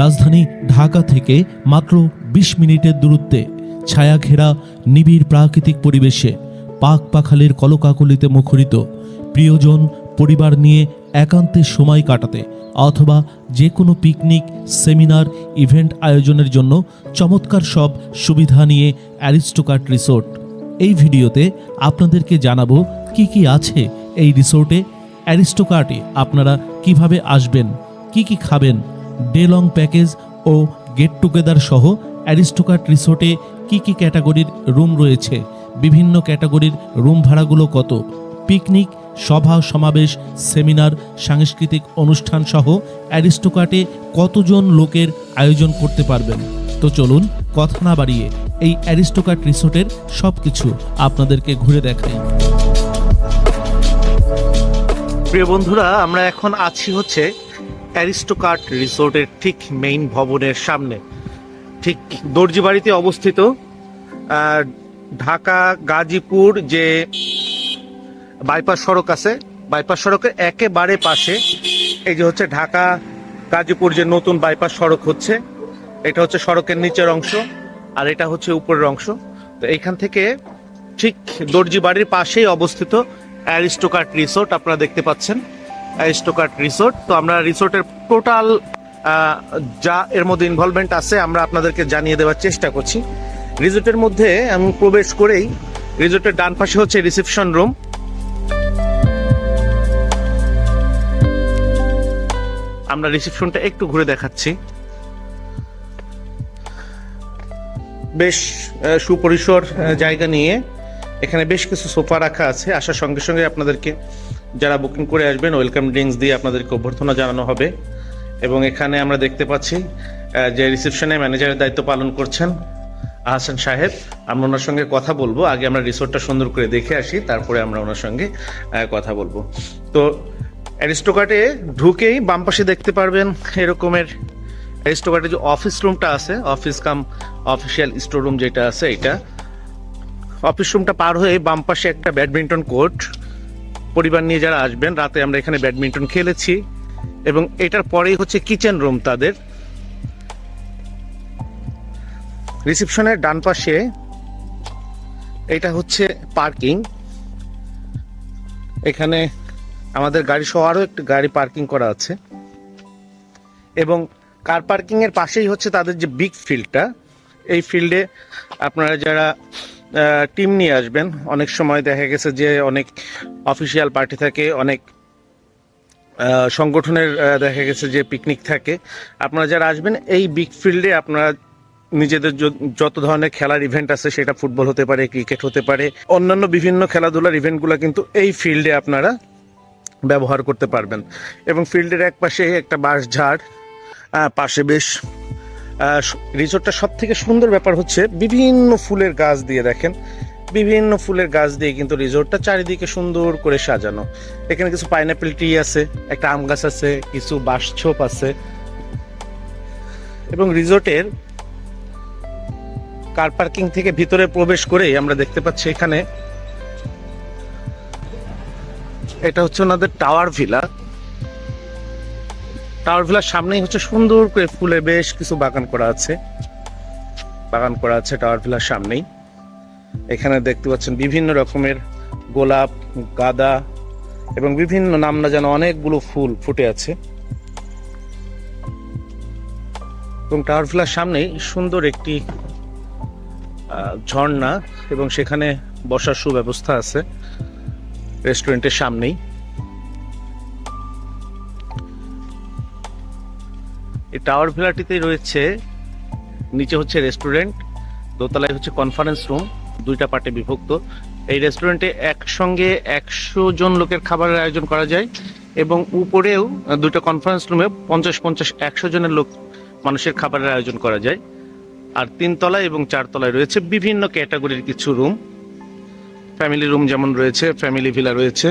রাজধানী ঢাকা থেকে মাত্র বিশ মিনিটের দূরত্বে ছায়া ঘেরা নিবিড় প্রাকৃতিক পরিবেশে পাক পাখালের কলকাকলিতে মুখরিত প্রিয়জন পরিবার নিয়ে একান্তে সময় কাটাতে অথবা যে কোনো পিকনিক, সেমিনার, ইভেন্ট আয়োজনের জন্য চমৎকার সব সুবিধা নিয়ে অ্যারিস্টোকার্ট রিসোর্ট। এই ভিডিওতে আপনাদেরকে জানাব কি কি আছে এই রিসোর্টে। অ্যারিস্টোকার্টে আপনারা কীভাবে আসবেন, কি কি খাবেন ডে লং প্যাকেজ ও গেট টুগেদার সহ অ্যারিস্টোকার্ট রিসোর্টে কি কি ক্যাটাগরির রুম রয়েছে? বিভিন্ন ক্যাটাগরির রুম ভাড়াগুলো কত? পিকনিক সভা, সমাবেশ সেমিনার সাংস্কৃতিক অনুষ্ঠান সহ অ্যারিস্টোকার্টে কতজন লোকের আয়োজন করতে পারবেন? তো চলুন কথা না বাড়িয়ে এই অ্যারিস্টোকার্ট রিসোর্টের সব কিছু আপনাদেরকে ঘুরে দেখাই। প্রিয় বন্ধুরা, আমরা এখন আছি হচ্ছে অ্যারিস্টোকার্ট রিসোর্টের ঠিক মেইন ভবনের সামনে, ঠিক দর্জি বাড়িতে অবস্থিত ঢাকা গাজীপুর যে বাইপাস সড়ক আছে, বাইপাস সড়কের একেবারে পাশে, এই যে হচ্ছে ঢাকা গাজীপুর যে নতুন বাইপাস সড়ক হচ্ছে, এটা হচ্ছে সড়কের নিচের অংশ, আর এটা হচ্ছে উপরের অংশ। তো এইখান থেকে ঠিক দর্জি বাড়ির পাশেই অবস্থিত অ্যারিস্টোকার্ট রিসোর্ট, আপনারা দেখতে পাচ্ছেন। অ্যারিস্টোকার্ট রিসোর্ট তো আমরা রিসোর্টের টোটাল যা এর মধ্যে ইনভলভমেন্ট আছে, আমরা আপনাদেরকে জানিয়ে দেওয়ার চেষ্টা করছি। রিসোর্টের মধ্যে আমি প্রবেশ করেই রিসোর্টের ডান পাশে হচ্ছে রিসেপশন রুম আমরা রিসেপশনটা একটু ঘুরে দেখাচ্ছি। বেশ সুপরিসর জায়গা নিয়ে। এখানে বেশ কিছু সোফা রাখা আছে। আসার সঙ্গে সঙ্গে আপনাদেরকে যারা বুকিং করে আসবেন ওয়েলকাম ড্রিঙ্কস দিয়ে আপনাদেরকে অভ্যর্থনা জানানো হবে। এবং এখানে আমরা দেখতে পাচ্ছি যে রিসেপশনে ম্যানেজারের দায়িত্ব পালন করছেন আহসান সাহেব। আমরা ওনার সঙ্গে কথা বলব। আগে আমরা রিসোর্টটা সুন্দর করে দেখে আসি, তারপরে আমরা ওনার সঙ্গে কথা বলব। তো অ্যারিস্টোকার্টে ঢুকেই বাম পাশে দেখতে পারবেন এরকমের অ্যারিস্টোকার্টের যে অফিস রুমটা আছে office cum official store room যেটা আছে, এটা। অফিস রুমটা পার হয়ে বাম পাশে একটা ব্যাডমিন্টন কোর্ট পরিবার নিয়ে যারা আসবেন, রাতে আমরা এখানে ব্যাডমিন্টন খেলেছি। এবং এটার পরেই হচ্ছে কিচেন রুম তাদের। রিসেপশনের ডান পাশে এটা হচ্ছে পার্কিং। এখানে আমাদের গাড়ি সহ আরও একটি গাড়ি পার্কিং করা আছে। এবং কার পার্কিংয়ের পাশেই হচ্ছে তাদের যে বিগ ফিল্ডটা। এই ফিল্ডে আপনারা যারা টিম নিয়ে আসবেন। অনেক সময় দেখা গেছে যে অনেক অফিসিয়াল পার্টি থাকে, অনেক সংগঠনের দেখা গেছে যে পিকনিক থাকে। আপনারা যারা আসবেন, এই বিগ ফিল্ডে আপনারা নিজেদের যত ধরনের খেলার ইভেন্ট আছে, সেটা ফুটবল হতে পারে ক্রিকেট হতে পারে, অন্যান্য বিভিন্ন খেলাধুলার ইভেন্টগুলো কিন্তু এই ফিল্ডে আপনারা ব্যবহার করতে পারবেন। এবং ফিল্ডের এক পাশে একটা বাঁশ ঝাড় পাশে বেশ রিসোর্টটা সব থেকে সুন্দর ব্যাপার হচ্ছে বিভিন্ন ফুলের গাছ দিয়ে দেখেন। বিভিন্ন ফুলের গাছ দিয়ে কিন্তু রিসোর্টটা চারিদিকে সুন্দর করে সাজানো। এখানে কিছু পাইনাপেল ট্রি আছে, একটা আম গাছ আছে, কিছু বাঁশছোপ আছে। এবং রিসোর্টের কার পার্কিং থেকে ভিতরে প্রবেশ করেই আমরা দেখতে পাচ্ছি এখানে। এটা হচ্ছে ওনাদের টাওয়ার ভিলা। টাওয়ার ভিলার সামনেই হচ্ছে সুন্দর করে ফুলে বেশ কিছু বাগান করা আছে। বাগান করা আছে টাওয়ার ভিলার সামনেই। এখানে দেখতে পাচ্ছেন বিভিন্ন রকমের গোলাপ, গাঁদা এবং বিভিন্ন নাম না যেন অনেকগুলো ফুল ফুটে আছে। এবং টাওয়ার ভিলার সামনেই সুন্দর একটি ঝর্ণা এবং সেখানে বসার সুব্যবস্থা আছে। রেস্টুরেন্টের সামনেই। এই টাওয়ার ভিলাটিতে রয়েছে, নিচে হচ্ছে রেস্টুরেন্ট দোতলায় হচ্ছে কনফারেন্স রুম দুইটা পার্টে বিভক্ত। এই রেস্টুরেন্টে একসঙ্গে একশো জন লোকের খাবারের আয়োজন করা যায় এবং উপরেও দুটো কনফারেন্স রুমে পঞ্চাশ পঞ্চাশ একশো জনের লোক, মানুষের খাবারের আয়োজন করা যায়। আর তিনতলায় এবং চারতলায় রয়েছে বিভিন্ন ক্যাটাগরির কিছু রুম ফ্যামিলি রুম যেমন রয়েছে ফ্যামিলি ভিলা রয়েছে।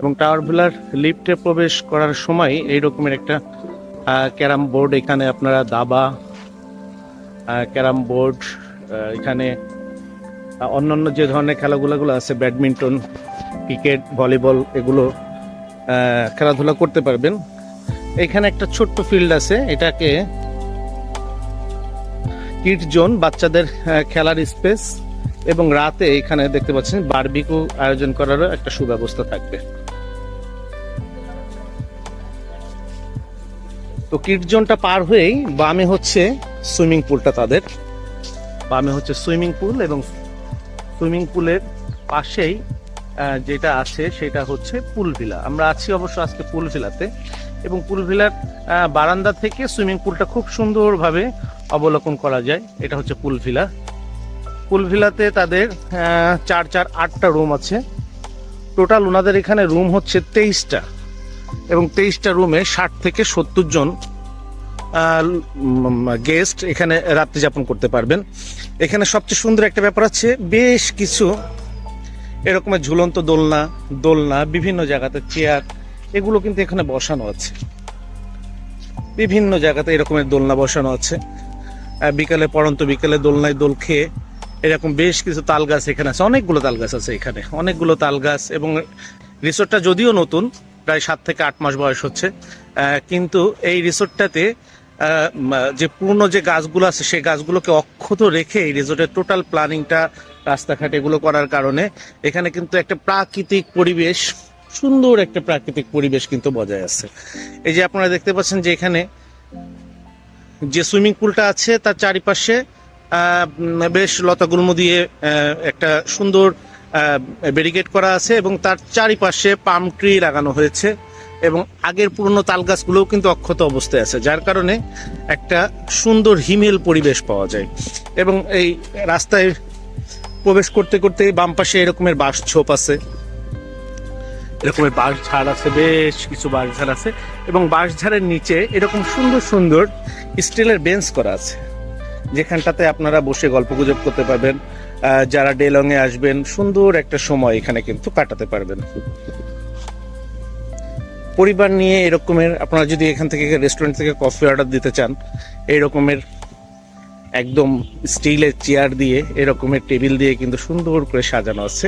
এবং টাওয়ার ভিলার লিফটে প্রবেশ করার সময় এই রকমের একটা ক্যারাম বোর্ড এখানে আপনারা দাবা ক্যারাম বোর্ড এখানে অন্যান্য যে ধরনের খেলাগুলোগুলো আছে, ব্যাডমিন্টন, ক্রিকেট, ভলিবল, এগুলো খেলাধুলা করতে পারবেন। এখানে একটা ছোট্ট ফিল্ড আছে, এটাকে কিট জোন, বাচ্চাদের খেলার স্পেস, এবং রাতে এখানে দেখতে পাচ্ছেন বারবিকু আয়োজন করারও একটা সুব্যবস্থা থাকবে। তো কিড জোনটা পার হয়েই বামে হচ্ছে সুইমিং পুলটা তাদের। বামে হচ্ছে সুইমিং পুল এবং সুইমিং পুলের পাশেই যেটা আছে সেটা হচ্ছে পুল ভিলা। আমরা আছি অবশ্য আজকে পুল ভিলাতে এবং পুল ভিলার বারান্দা থেকে সুইমিং পুলটা খুব সুন্দরভাবে অবলোকন করা যায়। এটা হচ্ছে পুল ভিলা। পুল ভিলাতে তাদের চার চার, আটটা রুম আছে। টোটাল ওনাদের এখানে রুম হচ্ছে তেইশটা। এবং তেইশটা রুমে ষাট থেকে সত্তর জন গেস্ট এখানে রাত্রি যাপন করতে পারবেন। এখানে সবচেয়ে সুন্দর একটা ব্যাপার আছে বেশ কিছু এরকমের ঝুলন্ত দোলনা দোলনা, বিভিন্ন জায়গাতে চেয়ার, এগুলো কিন্তু এখানে বসানো আছে। বিভিন্ন জায়গাতে এরকমের দোলনা বসানো আছে। বিকালে পড়ন্ত বিকালে দোলনায় দোল খেয়ে এরকম বেশ কিছু তাল গাছ এখানে আছে। অনেকগুলো তাল গাছ আছে এখানে। অনেকগুলো তাল গাছ এবং রিসোর্টটা যদিও নতুন প্রায় সাত থেকে আট মাস বয়স হচ্ছে। কিন্তু এই রিসোর্টটাতে যে পূর্ণ যে গাছগুলো আছে, সেই গাছগুলোকে অক্ষত রেখে এই রিসোর্টের টোটাল প্ল্যানিংটা, রাস্তাঘাট এগুলো করার কারণে এখানে কিন্তু একটা প্রাকৃতিক পরিবেশ, সুন্দর একটা প্রাকৃতিক পরিবেশ কিন্তু বজায় আছে। এই যে আপনারা দেখতে পাচ্ছেন যে এখানে যে সুইমিং পুলটা আছে, তার চারিপাশে বেশ লতাগুল্ম দিয়ে একটা সুন্দর ব্যারিকেড করা আছে এবং তার চারিপাশে পাম ট্রি লাগানো হয়েছে এবং আগের পুরনো তাল গাছগুলোও কিন্তু অক্ষত অবস্থায় আছে, যার কারণে একটা সুন্দর হিমেল পরিবেশ পাওয়া যায়। এবং এই রাস্তায় প্রবেশ করতে করতে বাম পাশে এরকমের বাঁশ ছোপ আছে। এরকমের বাঁশ ঝাড় আছে, বেশ কিছু বাঁশ ঝাড় আছে এবং বাঁশ ঝাড়ের নিচে এরকম সুন্দর সুন্দর স্টিলের বেঞ্চ করা আছে। যেখানটাতে আপনারা বসে গল্প গুজব করতে পারবেন যারা ডেলং এ আসবেন, সুন্দর একটা সময় এখানে কিন্তু কাটাতে পারবেন। পরিবার নিয়ে এরকমের, আপনারা যদি এখান থেকে রেস্টুরেন্ট থেকে কফি অর্ডার দিতে চান এই রকমের একদম স্টিলের চেয়ার দিয়ে, এরকমের টেবিল দিয়ে কিন্তু সুন্দর করে সাজানো আছে।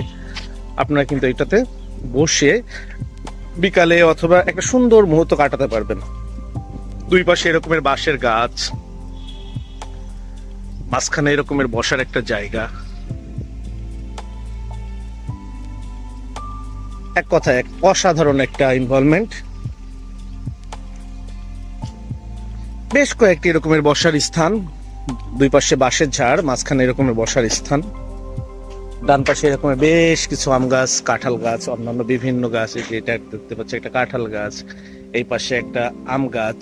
আপনারা কিন্তু এটাতে বসে বিকালে অথবা একটা সুন্দর মুহূর্ত কাটাতে পারবেন। দুই পাশে এরকমের বাঁশের গাছ, মাঝখানে এরকমের বসার একটা জায়গা। এক কথা এক অসাধারণ একটা ইনভলভমেন্ট বেশ কয়েকটি এরকমের বসার স্থান, দুই পাশে বাঁশের ঝাড়, মাঝখানে এরকমের বসার স্থান। ডান পাশে এরকমের বেশ কিছু আম গাছ, কাঁঠাল গাছ, অন্যান্য বিভিন্ন গাছ এটা দেখতে পাচ্ছি একটা কাঁঠাল গাছ, এই পাশে একটা আম গাছ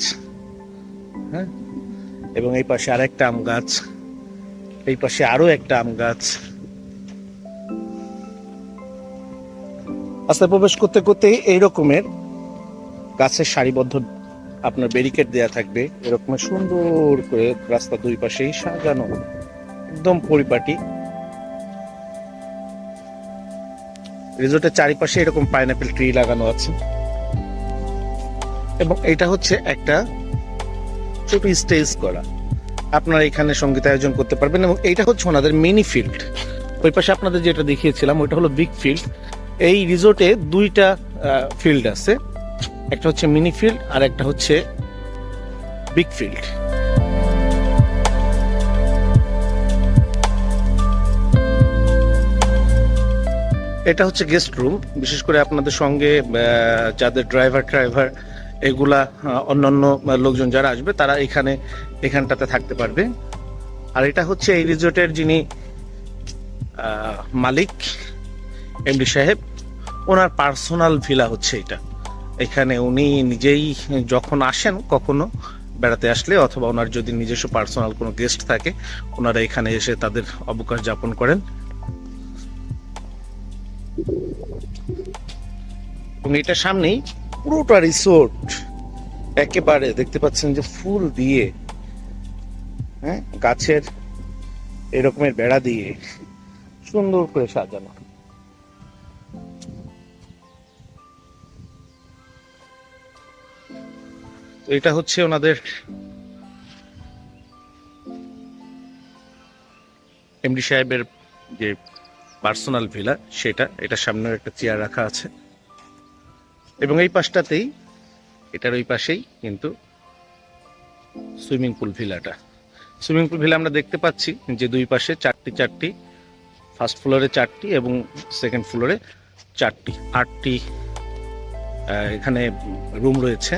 হ্যাঁ? এবং এই পাশে আরেকটা আম গাছ, এই পাশে আরও একটা আম গাছ। রাস্তায় প্রবেশ করতে করতে এই রকমের গাছের সারিবদ্ধ আপনার ব্যারিকেড দেয়া থাকবে। এরকম সুন্দর করে রাস্তা দুই পাশেই সাজানো, একদম পরিপাটি। রিসোর্টের চারিপাশে এরকম পাইনাপেল ট্রি লাগানো আছে। এবং এটা হচ্ছে একটা ছোট স্টেজ করা। আপনারা এখানে সংগীত আয়োজন করতে পারবেন এবং এটা হচ্ছে ওনাদের মিনি ফিল্ড ওই পাশে আপনাদের যেটা দেখিয়েছিলাম, ওইটা হলো বিগ ফিল্ড এই রিসোর্টে দুইটা ফিল্ড আছে। একটা হচ্ছে মিনি ফিল্ড আর একটা হচ্ছে বিগ ফিল্ড। এটা হচ্ছে গেস্ট রুম। বিশেষ করে আপনাদের সঙ্গে যাদের ড্রাইভার ড্রাইভার এগুলা অন্যান্য লোকজন যারা আসবে, তারা এখানে, এখানটাতে থাকতে পারবে। আর এটা হচ্ছে এই রিসোর্টের যিনি মালিক এমডি সাহেব, ওনার পার্সোনাল ভিলা হচ্ছে এটা। এখানে উনি নিজেই যখন আসেন কখনো বেড়াতে আসলে, অথবা ওনার যদি নিজস্ব পার্সোনাল কোনো গেস্ট থাকে, ওনারা এখানে এসে তাদের অবকাশ যাপন করেন। এবং এটা সামনেই পুরোটা রিসোর্ট একেবারে দেখতে পাচ্ছেন যে ফুল দিয়ে হ্যাঁ গাছের এরকমের বেড়া দিয়ে সুন্দর করে সাজানো। তো এটা হচ্ছে ওনাদের এমডি সাহেবের যে পার্সোনাল ভিলা, সেটা, এটা সামনে একটা চেয়ার রাখা আছে। এবং এই পাশটাতেই, এটার ওই পাশেই কিন্তু সুইমিং পুল ভিলাটা। সুইমিং পুল ভিলা আমরা দেখতে পাচ্ছি যে দুই পাশে চারটি চারটি, ফার্স্ট ফ্লোরে চারটি এবং সেকেন্ড ফ্লোরে চারটি, আটটি এখানে রুম রয়েছে।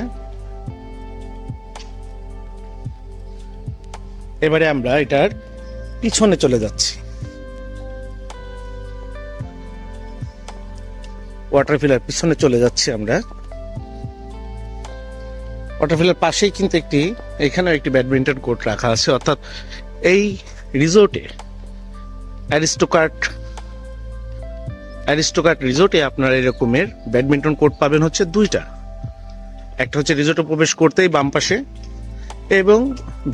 এবারে আমরা এটার পিছনে চলে যাচ্ছি। ওয়াটার ফিলার পিছনে চলে যাচ্ছি আমরা। ওয়াটার ফিলার পাশেই কিন্তু একটি, এখানেও একটি ব্যাডমিন্টন কোর্ট রাখা আছে। অর্থাৎ এই রিসোর্টে অ্যারিস্টোকার্ট অ্যারিস্টোকার্ট রিসোর্টে আপনারা এরকমের ব্যাডমিন্টন কোর্ট পাবেন হচ্ছে দুইটা। একটা হচ্ছে রিসোর্টে প্রবেশ করতেই বাম পাশে এবং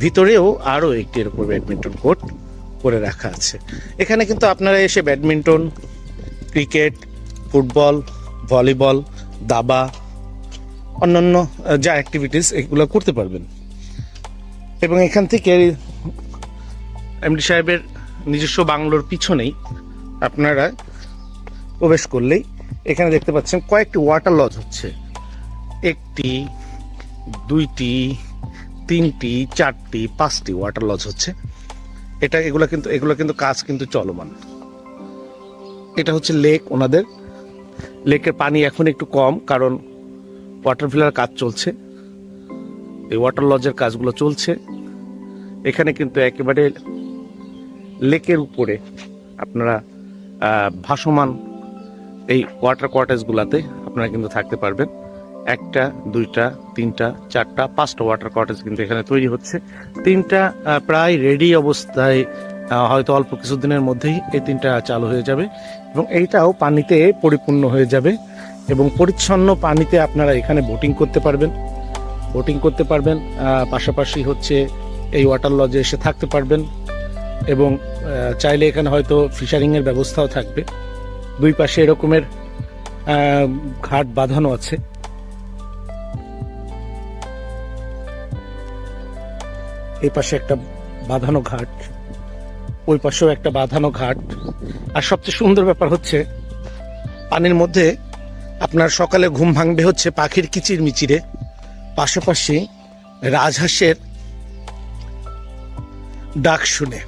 ভিতরেও আরও একটি এরকম ব্যাডমিন্টন কোর্ট করে রাখা আছে। এখানে কিন্তু আপনারা এসে ব্যাডমিন্টন, ক্রিকেট, ফুটবল, ভলিবল, দাবা, অন্যান্য যা অ্যাক্টিভিটিস এগুলো করতে পারবেন। এবং এখান থেকে এমডি সাহেবের নিজস্ব বাংলোর পিছনেই আপনারা প্রবেশ করলেই এখানে দেখতে পাচ্ছেন কয়েকটি ওয়াটার লজ হচ্ছে। একটি, দুইটি তিনটি, চারটি, পাঁচটি ওয়াটার লজ হচ্ছে। এটা, এগুলো কিন্তু এগুলো কিন্তু কাজ কিন্তু চলমান। এটা হচ্ছে লেক ওনাদের। লেকের পানি এখন একটু কম, কারণ ওয়াটার ফিলার কাজ চলছে। এই ওয়াটার লজের কাজগুলো চলছে। এখানে কিন্তু একেবারে লেকের উপরে আপনারা ভাসমান এই ওয়াটার কোয়ার্টার্সগুলোতে আপনারা কিন্তু থাকতে পারবেন। একটা, দুইটা, তিনটা, চারটা, পাঁচটা ওয়াটার কোয়ার্টার্স কিন্তু এখানে তৈরি হচ্ছে। তিনটা প্রায় রেডি অবস্থায় হয়তো অল্প কিছুদিনের মধ্যেই এই তিনটা চালু হয়ে যাবে এবং এইটাও পানিতে পরিপূর্ণ হয়ে যাবে এবং পরিচ্ছন্ন পানিতে আপনারা এখানে বোটিং করতে পারবেন। বোটিং করতে পারবেন পাশাপাশি হচ্ছে এই ওয়াটার লজে এসে থাকতে পারবেন এবং চাইলে এখানে হয়তো ফিশারিংয়ের ব্যবস্থাও থাকবে। দুই পাশে এরকমের ঘাট বাঁধানো আছে। এই পাশে একটা বাঁধানো ঘাট, ওই পাশেও একটা বাঁধানো ঘাট। আর সবচেয়ে সুন্দর ব্যাপার হচ্ছে, পানির মধ্যে আপনার সকালে ঘুম ভাঙবে হচ্ছে পাখির কিচির মিচিরে পাশাপাশি রাজহাঁসের ডাক শুনে।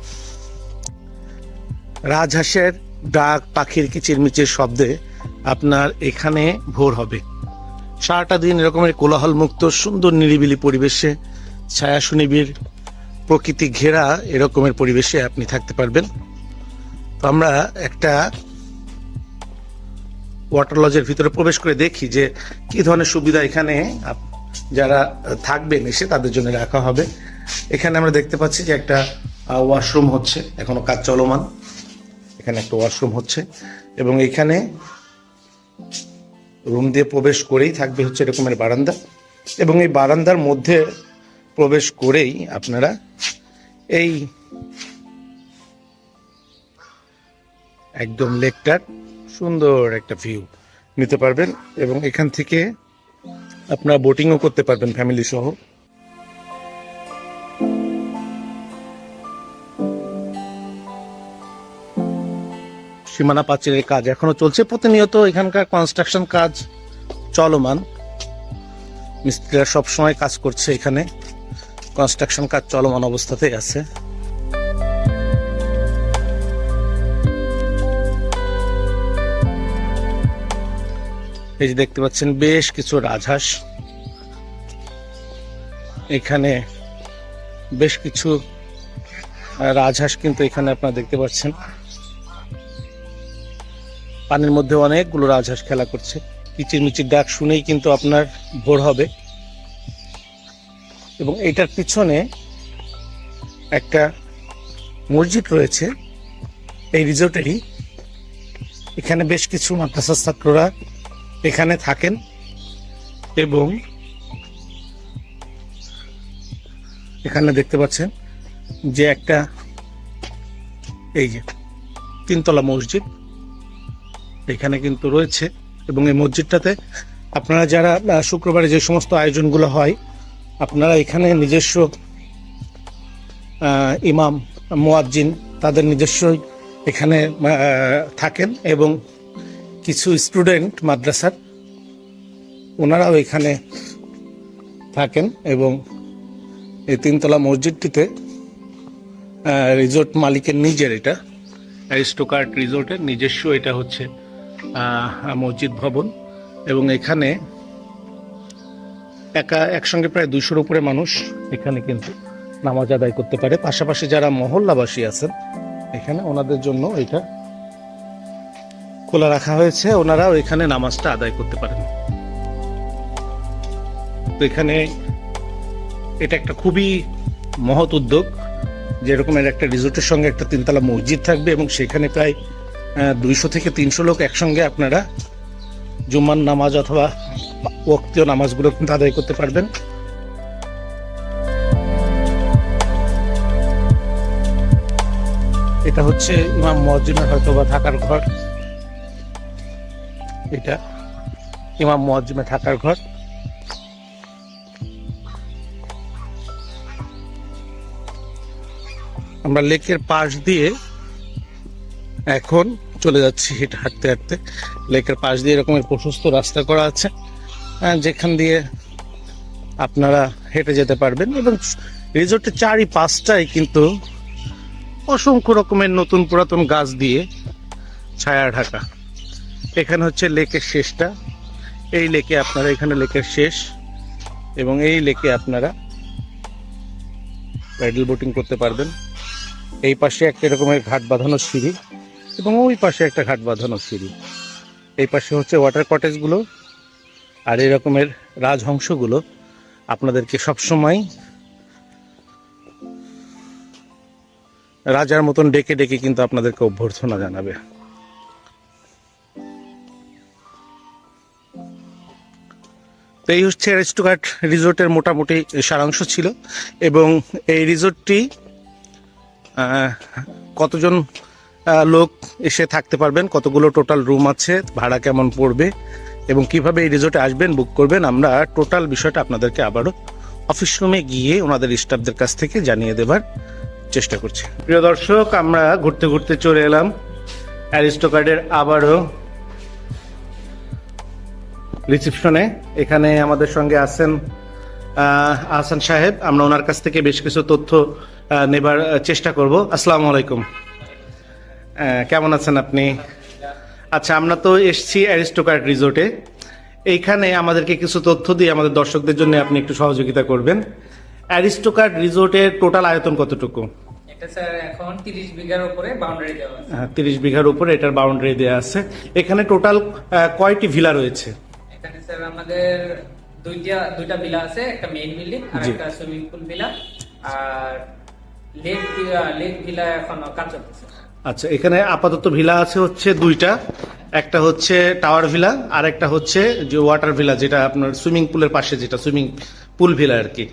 রাজহাঁসের ডাক পাখির কিচির মিচির শব্দে আপনার এখানে ভোর হবে। সারাটা দিন এরকমের কোলাহল মুক্ত সুন্দর নিরিবিলি পরিবেশে ছায়া সুনিবিড় প্রকৃতি ঘেরা এরকমের পরিবেশে আপনি থাকতে পারবেন। তো আমরা একটা ওয়াটার লজের ভিতরে প্রবেশ করে দেখি যে কি ধরনের সুবিধা এখানে যারা থাকবেন এসে তাদের জন্য রাখা হবে। এখানে আমরা দেখতে পাচ্ছি যে একটা ওয়াশরুম হচ্ছে, এখনও কাজ চলমান। এখানে একটা ওয়াশরুম হচ্ছে এবং এখানে রুম দিয়ে প্রবেশ করেই থাকবে হচ্ছে এরকমের বারান্দা। এবং এই বারান্দার মধ্যে প্রবেশ করেই আপনারা এই একদম লেকটার সুন্দর একটা ভিউ নিতে পারবেন এবং এখান থেকে আপনারা বোটিংও করতে পারবেন ফ্যামিলি সহ। সীমানা পাঁচিলের কাজ এখনও চলছে। প্রতিনিয়ত এখানকার কনস্ট্রাকশন কাজ চলমান। মিস্ত্রিরা সবসময় কাজ করছে এখানে। কনস্ট্রাকশন কাজ চলমান অবস্থাতেই আছে। এই যে দেখতে পাচ্ছেন, বেশ কিছু রাজহাঁস। এখানে বেশ কিছু রাজহাঁস কিন্তু এখানে আপনারা দেখতে পাচ্ছেন। পানির মধ্যে অনেকগুলো রাজহাঁস খেলা করছে। কিচির মিচির ডাক শুনেই কিন্তু আপনার ভোর হবে। এবং এটার পিছনে একটা মসজিদ রয়েছে। এই রিসোর্টেরই। এখানে বেশ কিছু মাদ্রাসার ছাত্ররা এখানে থাকেন এবং এখানে দেখতে পাচ্ছেন যে একটা এই যে তিনতলা মসজিদ এখানে কিন্তু রয়েছে এবং এই মসজিদটাতে আপনারা যারা শুক্রবারে যে সমস্ত আয়োজনগুলো হয় আপনারা এখানে নিজস্ব ইমাম মোয়াজ্জিন তাদের নিজস্বই এখানে থাকেন এবং কিছু স্টুডেন্ট মাদ্রাসার ওনারাও এখানে থাকেন এবং এই তিনতলা মসজিদটিতে আহ, রিসোর্ট মালিকের নিজের এটা অ্যারিস্টোকার্ট রিসোর্টের নিজস্ব এটা হচ্ছে মসজিদ ভবন এবং এখানে একা একসঙ্গে প্রায় দুইশোর উপরে মানুষ এখানে কিন্তু নামাজ আদায় করতে পারে। পাশাপাশি যারা মহল্লাবাসী আছেন, এখানে ওনাদের জন্য এটা খোলা রাখা হয়েছে। ওনারাও এখানে নামাজটা আদায় করতে পারেন। তো এখানে এটা একটা খুবই মহৎ উদ্যোগ, যেরকমের একটা রিসোর্টের সঙ্গে একটা তিনতলা মসজিদ থাকবে এবং সেখানে প্রায় দুইশো থেকে তিনশো লোক একসঙ্গে আপনারা জুম্মান নামাজ অথবা ওক্তীয় নামাজগুলো কিন্তু আদায় করতে পারবেন। এটা হচ্ছে ইমাম মহাজিনের হয়তো বা থাকার ঘর। এটা ইমাম মহাজিমে থাকার ঘর। আমরা লেকের পাশ দিয়ে এখন চলে যাচ্ছি হেঁটে হাঁটতে হাঁটতে। লেকের পাশ দিয়ে এরকমের প্রশস্ত রাস্তা করা আছে। যেখান দিয়ে আপনারা হেঁটে যেতে পারবেন এবং রিসোর্টের চারি পাঁচটাই কিন্তু অসংখ্য রকমের নতুন পুরাতন গাছ দিয়ে ছায়া ঢাকা। এখানে হচ্ছে লেকের শেষটা। এই লেকে আপনারা, এখানে লেকের শেষ এবং এই লেকে আপনারা প্যাডেল বোটিং করতে পারবেন। এই পাশে একটা এরকমের ঘাট বাঁধানো সিঁড়ি এবং ওই পাশে একটা ঘাট বাঁধানো সিঁড়ি। এই পাশে হচ্ছে ওয়াটার কটেজগুলো। আর এই রকমের রাজহংসগুলো আপনাদেরকে সবসময় রাজার মতন ডেকে ডেকে কিন্তু আপনাদেরকে অভ্যর্থনা জানাবে। তো এই হচ্ছে অ্যারিস্টোকাট রিসোর্টের মোটামুটি সারাংশ ছিল এবং এই রিসোর্টটি কতজন লোক এসে থাকতে পারবেন, কতগুলো টোটাল রুম আছে, ভাড়া কেমন পড়বে এবং কীভাবে এই রিসোর্টে আসবেন বুক করবেন আমরা টোটাল বিষয়টা আপনাদেরকে আবারও অফিস রুমে গিয়ে ওনাদের স্টাফদের কাছ থেকে জানিয়ে দেবার চেষ্টা করছি। প্রিয় দর্শক আমরা ঘুরতে ঘুরতে চলে এলাম। অ্যারিস্টোকার্ডের আবারও রিসিপশনে এখানে আমাদের সঙ্গে আছেন আহ, আহসান সাহেব। আমরা ওনার কাছ থেকে বেশ কিছু তথ্য নেবার চেষ্টা করব। আসসালামু আলাইকুম। কেমন আছেন আপনি? আচ্ছা আমরা তো এসছি অ্যারিস্টোকার্ট রিসোর্টে। এইখানে আমাদেরকে কিছু তথ্য দিয়ে আমাদের দর্শকদের জন্য আপনি একটু সহযোগিতা করবেন। অ্যারিস্টোকার্ট রিসোর্টের টোটাল আয়তন কতটুকু? এটা স্যার এখন তিরিশ বিঘার উপরে বাউন্ডারি দেওয়া আছে। তিরিশ বিঘার উপরে এটার বাউন্ডারি দেওয়া আছে। এখানে টোটাল কয়টি ভিলা রয়েছে? এখানে স্যার আমাদের দুইটা দুইটা ভিলা আছে একটা মেইন বিল্ডিং আর। একটা সুইমিং পুল ভিলা। আর লেক লেক ভিলা এখন কাজ চলতেছে। আচ্ছা এখানে আপাতত ভিলা আছে হচ্ছে দুইটা। একটা হচ্ছে টাওয়ার ভিলা আর একটা হচ্ছে যে ওয়াটার ভিলা, যেটা আপনার সুইমিং পুলের পাশে যেটা সুইমিং পুল ভিলা আর কি।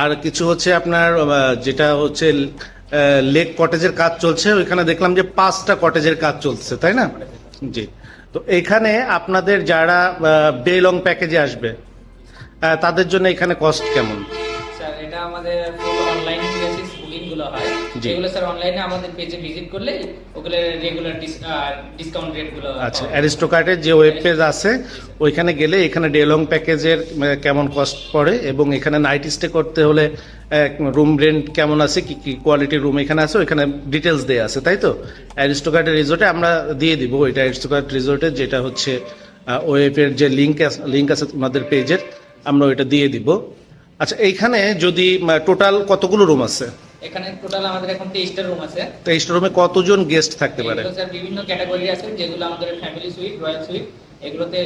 আর কিছু হচ্ছে আপনার যেটা হচ্ছে লেক কটেজের কাজ চলছে, ওইখানে দেখলাম যে পাঁচটা কটেজের কাজ চলছে, তাই না? জি। তো এখানে আপনাদের যারা ডে লং প্যাকেজে আসবে তাদের জন্য এখানে কস্ট কেমন? স্যার, এটা আমাদের এগুলো স্যার অনলাইনে আমাদের পেজে ভিজিট করলে ওগুলো রেগুলার ডিসকাউন্ট রেটগুলো আচ্ছা। অ্যারিস্টোকার্টের যে ওয়েব পেজ আছে ওইখানে গেলে এখানে ডে লং প্যাকেজের কেমন কস্ট পড়ে এবং এখানে নাইট স্টে করতে হলে রুম রেন্ট কেমন আছে কি কি কোয়ালিটির রুম এখানে আছে ওইখানে ডিটেলস দেওয়া আছে তাই তো? অ্যারিস্টোকার্টের রিসোর্টে আমরা দিয়ে দিব ওইটা অ্যারিস্টোকার্ট রিসোর্টের যেটা হচ্ছে ওয়েবের যে লিঙ্ক লিঙ্ক আছে ওনাদের পেজের আমরা ওইটা দিয়ে দিব। আচ্ছা এইখানে যদি টোটাল কতগুলো রুম আছে? এখানে টোটাল আমাদের এখন তেইশটা রুম আছে। তেইশটা রুমে কতজন গেস্ট থাকতে পারে? স্যার বিভিন্ন ক্যাটাগরি আছে যেগুলো আমাদের ফ্যামিলি সুইট রয়্যাল সুইট এগুলোতে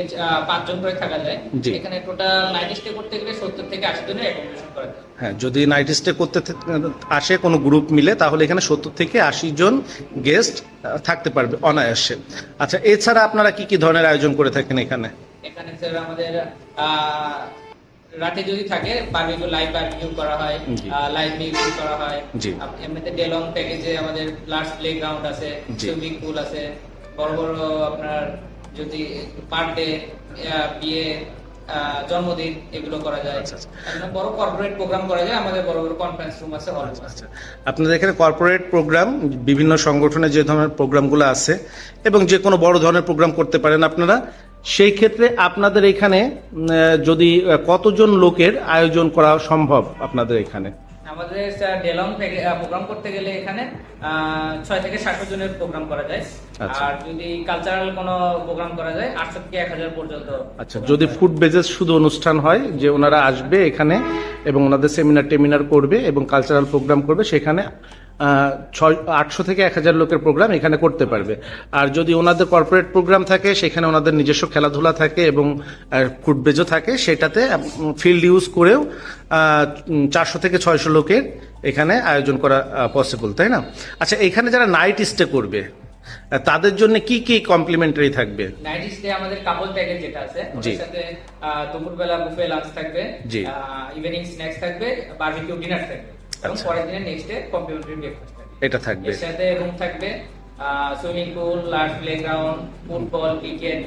পাঁচজন করে থাকা যায়। এখানে টোটাল নাইট স্টে করতে গেলে সত্তর থেকে আশি জনের অ্যাকোমোডেশন করা যায়। হ্যাঁ যদি নাইট স্টে করতে আসে কোনো গ্রুপ মিলে তাহলে এখানে সত্তর থেকে আশি জন গেস্ট থাকতে পারবে অনায়াসে। আচ্ছা এছাড়া আপনারা কি কি ধরনের আয়োজন করে থাকেন এখানে? এখানে স্যার আমাদের রাতে যদি থাকে বারবিকিউ লাইভ বারবিকিউ করা হয় লাইভ মিউজিক করা হয়। এমনিতে ডে লং প্যাকেজে আমাদের লার্জ প্লে গ্রাউন্ড আছে সুইমিং পুল আছে বড় বড় আপনার যদি বার্থডে বিয়ে জন্মদিন এগুলো করা যায়। আচ্ছা, আচ্ছা। বড় কর্পোরেট প্রোগ্রাম করা যায় আমাদের বড় বড় কনফারেন্স রুম আছে হল। আছে আচ্ছা। আপনাদের এখানে কর্পোরেট প্রোগ্রাম বিভিন্ন সংগঠনের যে ধরনের প্রোগ্রামগুলো আছে এবং যে কোনো বড় ধরনের প্রোগ্রাম করতে পারেন আপনারা সেই ক্ষেত্রে আপনাদের এখানে যদি কতজন লোকের আয়োজন করা সম্ভব আপনাদের এখানে? আমাদের ডেলং প্রোগ্রাম করতে গেলে এখানে ছয় থেকে সাতশো জনের প্রোগ্রাম করা যায়। আচ্ছা। আর যদি কালচারাল কোনো প্রোগ্রাম করা যায় আটশো থেকে এক হাজার পর্যন্ত। আচ্ছা যদি ফুড বেজেস শুধু অনুষ্ঠান হয় যে ওনারা আসবে এখানে এবং ওনাদের সেমিনার টেমিনার করবে এবং কালচারাল প্রোগ্রাম করবে সেখানে ছয় আটশো থেকে এক হাজার লোকের প্রোগ্রাম এখানে করতে পারবে আর যদি ওনাদের কর্পোরেট প্রোগ্রাম থাকে সেখানে ওনাদের নিজস্ব খেলাধুলা থাকে এবং ফুড বেজও থাকে সেটাতে ফিল্ড ইউজ করেও চারশো থেকে ছয়শো লোকের এখানে আয়োজন করা পসিবল তাই না আচ্ছা এখানে যারা নাইট স্টে করবে তাদের জন্য কি কি কমপ্লিমেন্টারি থাকবে নাইট স্টে আমাদের কাপল প্যাকেজ যেটা আছে জি। ওটার সাথে দুপুরবেলা বুফে লাঞ্চ থাকবে জি। ইভিনিং স্ন্যাক্স থাকবে বারবিকিউ ডিনার থাকবে এবং আচ্ছা। পরের দিনের নেক্সট ডে কমপ্লিমেন্টারি ব্রেকফাস্ট থাকবে এটা থাকবে। এর সাথে রুম থাকবে swimming pool large playground football cricket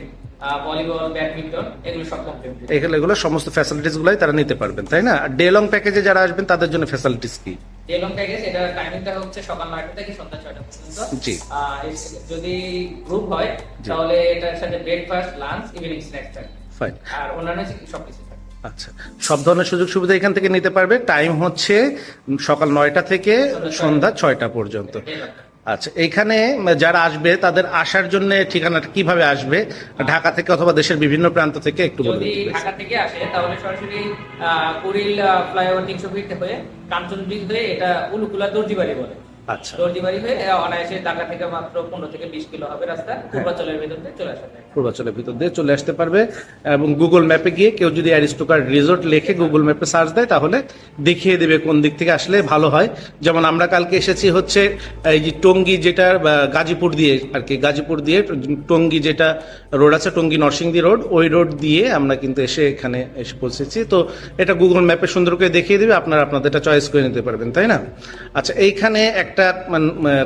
volleyball badminton এগুলো সব কমপ্লিমেন্টারি এগুলো এগুলো সমস্ত ফ্যাসিলিটিস গুলাই তারা নিতে পারবেন তাই না? ডে লং প্যাকেজে যারা আসবেন তাদের জন্য ফ্যাসিলিটিস কি? ডেলং প্যাকেজ এটা টাইমিংটা হচ্ছে সকাল নয়টা থেকে সন্ধ্যা ছয়টা পর্যন্ত। জি। যদি গ্রুপ হয় তাহলে এটার সাথে ব্রেকফাস্ট লাঞ্চ ইভিনিং স্ন্যাক্স থাকবে। ফাইন আর অন্যান্য সবকিছু। থাকবে আচ্ছা সব ধরনের সুযোগ সুবিধা এখান থেকে নিতে পারবে। টাইম হচ্ছে সকাল নয়টা থেকে সন্ধ্যা ছয়টা পর্যন্ত। আচ্ছা এখানে যারা আসবে তাদের আসার জন্য ঠিকানাটা কীভাবে আসবে? ঢাকা থেকে অথবা দেশের বিভিন্ন প্রান্ত থেকে একটু বলে। ঢাকা থেকে আসে তাহলে সরাসরি কুড়িল ফ্লাইওভার তিনশো ফিট হয়ে কাঞ্চন ব্রিজ হয়ে এটা উলুকুলা দর্জিবাড়ি বলে। আচ্ছা। দর্জিবাড়ি হয়ে অনায়াসে ঢাকা থেকে মাত্র পনেরো থেকে বিশ কিলো হবে রাস্তা। হ্যাঁ। পূর্বাচলের ভেতর দিয়ে চলে আসবে পূর্বাচলের ভিতর দিয়ে চলে আসতে পারবে এবং গুগল ম্যাপে গিয়ে কেউ যদি অ্যারিস্টোকার রিসোর্ট লেখে গুগল ম্যাপে সার্চ দেয় তাহলে দেখিয়ে দেবে কোন দিক থেকে আসলে ভালো হয়। যেমন আমরা কালকে এসেছি হচ্ছে এই যে টঙ্গী যেটা গাজীপুর দিয়ে আর কি গাজীপুর দিয়ে টঙ্গী যেটা রোড আছে টঙ্গী নরসিংদী রোড ওই রোড দিয়ে আমরা কিন্তু এসে এখানে এসে পৌঁছেছি। তো এটা গুগল ম্যাপে সুন্দর করে দেখিয়ে দেবে আপনারা আপনাদেরটা চয়েস করে নিতে পারবেন তাই না? আচ্ছা এইখানে একটা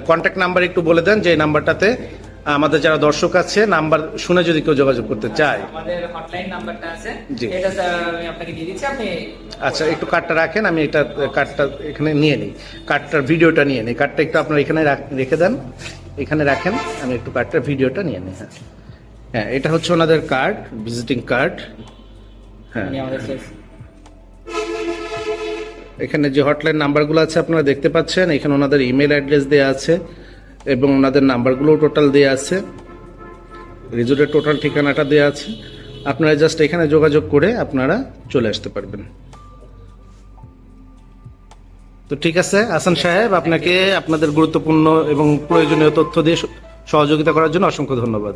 কন্ট্যাক্ট নাম্বার একটু বলে দেন যে নাম্বারটাতে। আমাদের যারা দর্শক আছে নাম্বার শুনে যদি কেউ যোগাযোগ করতে চায়। আমাদের হটলাইন নাম্বারটা আছে। এটা আমি আপনাকে দিয়ে দিচ্ছি আপনি আচ্ছা একটু কার্ডটা রাখেন আমি এটা কার্ডটা এখানে নিয়ে নিই। কার্ডটার ভিডিওটা নিয়ে নিই। কার্ডটা একটু আপনার এখানে রাখ- দেন। এখানে রাখেন আমি একটু কার্ডটার ভিডিওটা নিয়ে নিই হ্যাঁ। হ্যাঁ এটা হচ্ছে ওনাদের কার্ড ভিজিটিং কার্ড হ্যাঁ। এখানে যে হটলাইন নাম্বারগুলো আছে আপনারা দেখতে পাচ্ছেন, এখানে ওনাদের ইমেল অ্যাড্রেস দেওয়া আছে এবং ওনাদের নাম্বারগুলোও টোটাল দেওয়া আছে। রিজোর্টের টোটাল ঠিকানাটা দেওয়া আছে। আপনারা জাস্ট এখানে যোগাযোগ করে আপনারা চলে আসতে পারবেন। তো ঠিক আছে আসান সাহেব, আপনাকে আপনাদের গুরুত্বপূর্ণ এবং প্রয়োজনীয় তথ্য দিয়ে সহযোগিতা করার জন্য অসংখ্য ধন্যবাদ।